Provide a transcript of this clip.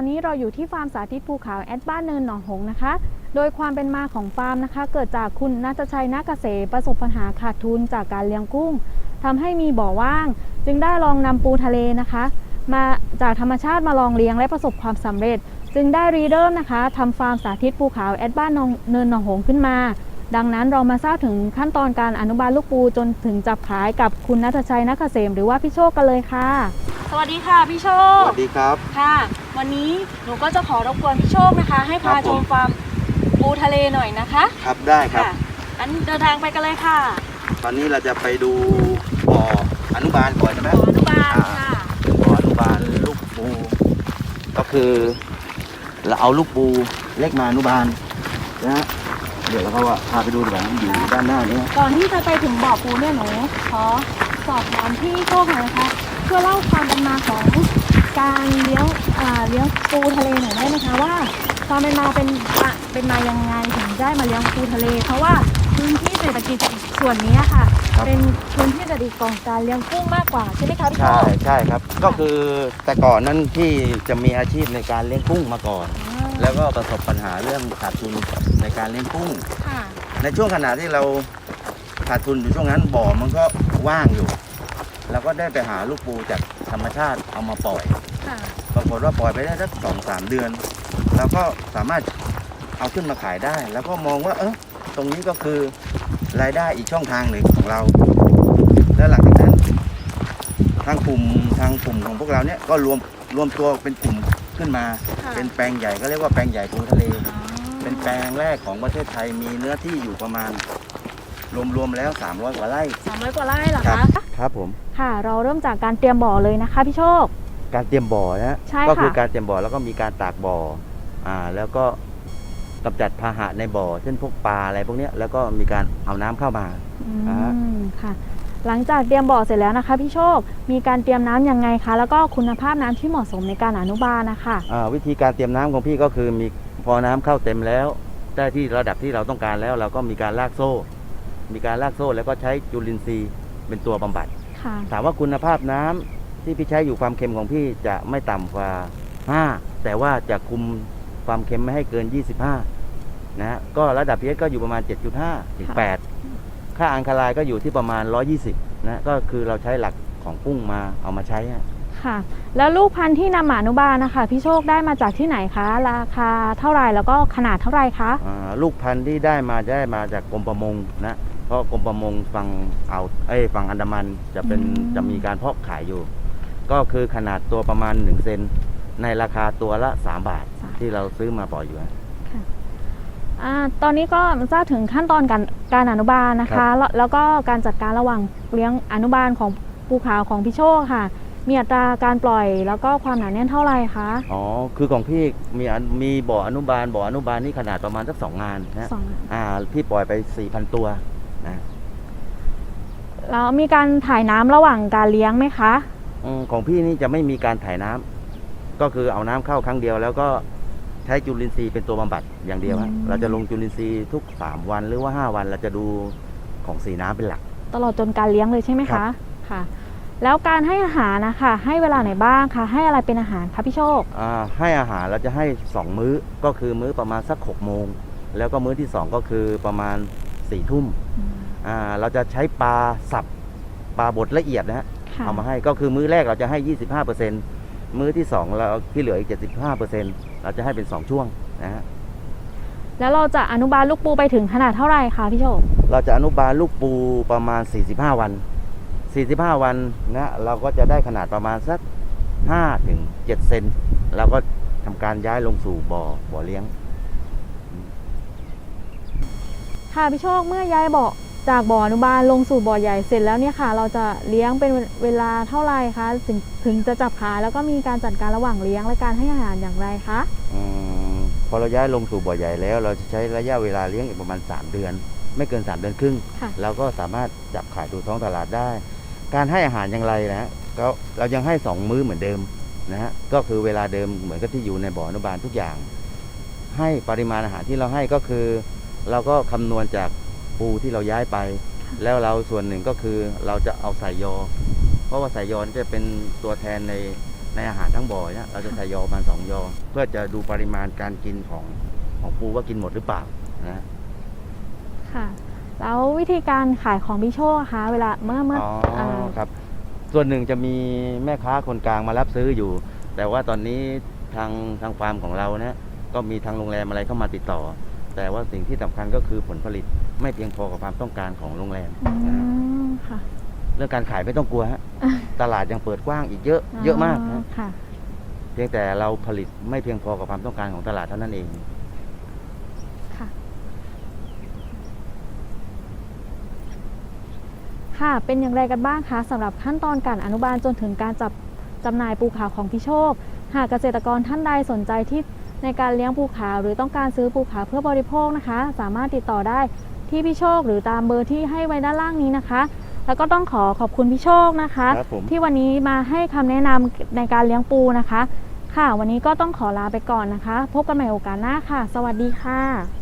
ตอนนี้เราอยู่ที่ฟาร์มสาธิตภูเขาแอดบ้านเนินหนองหงนะคะ โดยความเป็นมาของฟาร์มนะคะ เกิดจากคุณนัทชัยนาเกษมประสบปัญหาขาดทุนจากการเลี้ยงกุ้งทำให้มีบ่อว่าง จึงได้ลองนำปูทะเลนะคะ มาจากธรรมชาติมาลองเลี้ยงและประสบความสำเร็จ จึงได้รีเริ่มนะคะทำฟาร์มสาธิตภูเขาแอดบ้านเนินหนองหงขึ้นมา ดังนั้นเรามาทราบถึงขั้นตอนการอนุบาลลูกปูจนถึงจับขายกับคุณนัทชัยนักเกษมหรือว่าพี่โชคกันเลยค่ะ สวัสดีค่ะพี่โชสควัสดีครับ ค่ะ วันนี้หนูก็จะขอรบกวนพี่โชคนะคะ ให้พาครับชผม มฟาร์มปูทะเลหน่อยนะคะครับได้ครับค่ะงั้นเดินทางไปกันเลยค่ะตอนนี้เราจะไปดูบ่ออนุบาลก่อนใช่ไหม ขออนุบาลค่ะบ่ออนุบาลลูกปู ก็คือเราเอาลูกปูเล็กมาอนุบาลนะฮะเดี๋ยวเราก็พาไปดูดีกว่าอยู่ด้านหน้านี้ก่อนที่จะไปถึงบ่อปูเนี่ยหนูขอสอบถามพี่โชคหน่อยนะคะ เพื่อเล่าความเป็นมาของการเลี้ยงอ่าเลี้ยงปูทะเลหน่อยได้ไหมคะว่าความเป็นมาเป็นมาเป็นมายังไงถึงได้มาเลี้ยงปูทะเล เพราะว่าพื้นที่เศรษฐกิจส่วนนี้ค่ะ ครับ เป็นพื้นที่เศรษฐกิจของการเลี้ยงกุ้งมากกว่าใช่ไหมคะพี่โชใช่คใช่ครับ ก็คือแต่ก่อนนั้นที่จะมีอาชีพในการเลี้ยงกุ้งมาก่อนอ่าแล้วก็ประสบปัญหาเรื่องขาดทุนในการเลี้ยงกุ้ง ค่ะในช่วงขณะที่เราขาดทุนอยู่ช่วงนั้นบ่อมันก็ว่างอยู่ เราก็ได้ไปหาลูกปูจากธรรมชาติเอามาปล่อย ค่ะ ปรากฏว่าปล่อยไปได้สักสองสามเดือนเราก็สามารถเอาขึ้นมาขายได้ แล้วก็มองว่า เออตรงนี้ก็คือรายได้อีกช่องทางหนึ่งของเรา แล้วหลังจากนั้น ทางกลุ่มทางกลุ่มของพวกเราเนี่ยก็รวมรวมตัวเป็นกลุ่มขึ้นมา ค่ะเป็นแปลงใหญ่ก็เรียกว่าแปลงใหญ่ปูทะเล อ๋อเป็นแปลงแรกของประเทศไทยมีเนื้อที่อยู่ประมาณ รวมๆแล้ว 300กว่าไร่ สามร้อยกว่าไร่เหรอครัคะ ครับผม ค่ะ เราเริ่มจากการเตรียมบ่อเลยนะคะพี่โชค การเตรียมบ่อนะฮะใช่ค่ะ ก็คือการเตรียมบ่อแล้วก็มีการตากบ่ออ่าแล้วก็กำจัดพาหะในบ่อ เช่นพวกปลาอะไรพวกเนี้ยแล้วก็มีการเอาน้ำเข้ามา อือ่า มค่ะ หลังจากเตรียมบ่อเสร็จแล้วนะคะพี่โชค มีการเตรียมน้ำยังไงคะ แล้วก็คุณภาพน้ำที่เหมาะสมในการอนุบาลนะคะ อ่าวิธีการเตรียมน้ำของพี่ก็คือมีพอน้ำเข้าเต็มแล้วได้ที่ระดับที่เราต้องการแล้ว เราก็มีการลากโซ่ มีการลากโซ่แล้วก็ใช้จุลินทรีย์ เป็นตัวบำบัด ค่ะ ถามว่าคุณภาพน้ำที่พี่ใช้อยู่ความเค็มของพี่จะไม่ต่ำกว่า 5 แต่ว่าจะคุมความเค็มไม่ให้เกิน 25 นะฮะก็ระดับ pH ก็อยู่ประมาณ 7.5 ถึง8ค่าอังคารายก็อยู่ที่ประมาณ 120 นะ ก็คือเราใช้หลักของกุ้งมาเอามาใช้ฮะ ค่ะ แล้วลูกพันธุ์ที่นำมาอนุบาลนะคะพี่โชคได้มาจากที่ไหนคะ ราคาเท่าไหร่แล้วก็ขนาดเท่าไหร่คะ อ่าลูกพันธุ์ที่ได้มาจะได้มาจากกรมประมงนะ เพราะกรมประมงฝั่งเอาเอ้ยฝั่งอันดามันจะเป็นอืม จะมีการเพาะขายอยู่ ก็คือขนาดตัวประมาณ1เซนในราคาตัวละ 3 บาทที่เราซื้อมาปล่อยอยู่ฮะ อ่าตอนนี้ก็ทราบถึงขั้นตอนการการอนุบาลนะครัคะบ แล้วแล้วก็การจัดการระหว่างเลี้ยงอนุบาลของปูขาวของพี่โชคค่ะ มีอัตราการปล่อยแล้วก็ความหนาแน่นเท่าไหร่คะอ๋อคือของพี่มีอันมีบ่ออนุบาลบ่ออนุบาลนี่ขนาดประมาณสักสองงานนะสองอ่าพี่ปล่อยไป4,000ตัวนะ แล้วมีการถ่ายน้ำระหว่างการเลี้ยงไหมคะอมของพี่นี่จะไม่มีการถ่ายน้ำก็คือเอาน้ำเข้าครั้งเดียว แล้วก็ใช้จุลินทรีย์เป็นตัวบำบัดอย่างเดียวฮะอืม เราจะลงจุลินทรีย์ทุก 3 วันหรือว่า 5 วันเราจะดูของสีน้ำเป็นหลัก ตลอดจนการเลี้ยงเลยใช่ไหมครัคะบ ค่ะ แล้วการให้อาหารนะคะให้เวลาไหนบ้างคะให้อะไรเป็นอาหารคะพี่โชคอ่าให้อาหารเราจะให้ 2 มื้อก็คือมื้อประมาณสัก6โมงแล้วก็มื้อที่ 2 ก็คือประมาณ4ี่ทุ่มอ่า เราจะใช้ปลาสับปลาบดละเอียดนะฮะค่ะเอามาให้ก็คือมื้อแรกเราจะให้ 25%มื้อที่2เราที่เหลืออีก 75%เราจะให้เป็น 2 ช่วงนะฮะแล้วเราจะอนุบาลลูกปูไปถึงขนาดเท่าไหร่คะพี่โชคเราจะอนุบาลลูกปูประมาณ 45 วัน 45 วันนะเราก็จะได้ขนาดประมาณสัก5ถึง7เซนเราก็ทำการย้ายลงสู่บ่อบ่อเลี้ยง ค่ะพี่โชคเมื่อย้ายบ่อ จากบ่ออนุบาลลงสู่บ่อใหญ่เสร็จแล้วเนี่ยค่ะ เราจะเลี้ยงเป็นเวลาเท่าไหร่คะถึงถึงจะจับขายแล้วก็มีการจัดการระหว่างเลี้ยงและการให้อาหารอย่างไรคะอมพอเราย้ายลงสู่บ่อใหญ่แล้ว เราจะใช้ระยะเวลาเลี้ยงอีกประมาณ 3 เดือน ไม่เกิน 3 เดือนครึ่ง ค่ะเราก็สามารถจับขายดูท้องตลาดได้ การให้อาหารอย่างไรนะฮะก็เรายังให้ 2 มื้อเหมือนเดิมนะฮะก็คือเวลาเดิมเหมือนกับที่อยู่ในบ่ออนุบาลทุกอย่าง ให้ปริมาณอาหารที่เราให้ก็คือ เราก็คำนวณจาก ปูที่เราย้ายไป แล้วเราส่วนหนึ่งก็คือเราจะเอาใส่ยอ เพราะว่าใส่ยอนี่จะเป็นตัวแทนในในอาหารทั้งบ่อเนี่ยเราจะใส่ยอประมาณสองยอ เพื่อจะดูปริมาณการกินของของปูว่ากินหมดหรือเปล่านะค่ะ แล้ววิธีการขายของพี่โชคอะคะเวลาเมื่อเมื่ออ๋ออ่าครับ ส่วนหนึ่งจะมีแม่ค้าคนกลางมารับซื้ออยู่ แต่ว่าตอนนี้ทางทางฟาร์มของเราเนี่ยก็มีทางโรงแรมอะไรเข้ามาติดต่อ แต่ว่าสิ่งที่สำคัญก็คือผลผลิตไม่เพียงพอกับความต้องการของโรงแรมอืนะฮะมค่ะเรื่องการขายไม่ต้องกลัวฮะตลาดยังเปิดกว้างอีกเยอะเยอะมากนะค่ะ เพียงแต่เราผลิตไม่เพียงพอกับความต้องการของตลาดเท่านั้นเอง ค่ะ ค่ะ เป็นอย่างไรกันบ้างคะสำหรับขั้นตอนการอนุบาลจนถึงการจับจำหน่ายปูขาวของพี่โชค หากเกษตรกรท่านใดสนใจที่ ในการเลี้ยงปูขาวหรือต้องการซื้อปูขาวเพื่อบริโภคนะคะ สามารถติดต่อได้ที่พี่โชคหรือตามเบอร์ที่ให้ไว้ด้านล่างนี้นะคะ แล้วก็ต้องขอขอบคุณพี่โชคนะคะ ครับผม ที่วันนี้มาให้คำแนะนำในการเลี้ยงปูนะคะ ค่ะ วันนี้ก็ต้องขอลาไปก่อนนะคะ พบกันใหม่โอกาสหน้าค่ะ สวัสดีค่ะ